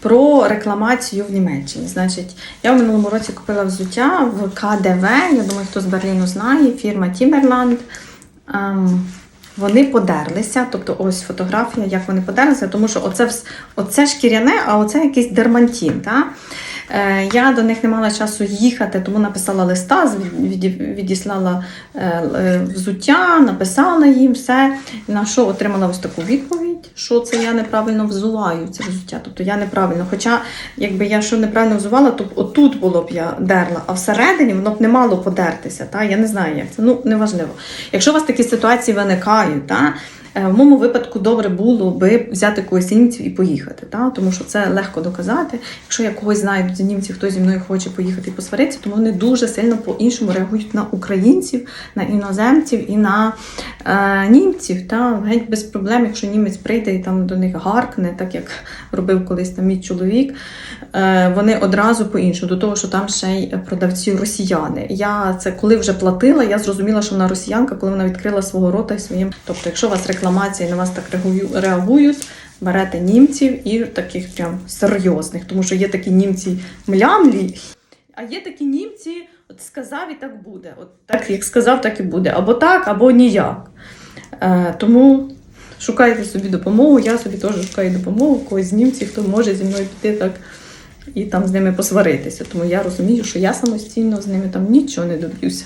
про рекламацію в Німеччині. Значить, я в минулому році купила взуття в КДВ. Я думаю, хто з Берліну знає, фірма Тімберланд. Ем, вони подерлися, тобто ось фотографія, як вони подерлися, тому що оце, оце шкіряне, а оце якийсь дермантін. Та? Е, я до них не мала часу їхати, тому написала листа, відіслала е, е, взуття, написала їм все. На що отримала ось таку відповідь, що це я неправильно взуваю це взуття. Тобто я неправильно. Хоча, якби я що неправильно взувала, то б отут було б я дерла, а всередині воно б не мало подертися. Та? Я не знаю, як це. Ну, неважливо. Якщо у вас такі ситуації виникають, та? Е, в моєму випадку добре було би взяти когось німців і поїхати, та? тому що це легко доказати. Якщо я когось знаю з німців, хто зі мною хоче поїхати і посваритися, то вони дуже сильно по-іншому реагують на українців, на іноземців і на е, німців. Та? Геть без проблем, якщо німець прийде і там до них гаркне, так як робив колись там мій чоловік, е, вони одразу по-іншому, до того, що там ще й продавці росіяни. Я це коли вже платила, я зрозуміла, що вона росіянка, коли вона відкрила свого рота і своїм. Тобто, якщо вас рекламації на вас так реагую- реагують, берете німців і таких прям серйозних, тому що є такі німці млямлі, а є такі німці, от сказав і так буде. От так як сказав, так і буде. Або так, або ніяк. Е, тому шукайте собі допомогу. Я собі теж шукаю допомогу когось з німців, хто може зі мною піти так і там з ними посваритися. Тому я розумію, що я самостійно з ними там нічого не доб'юся.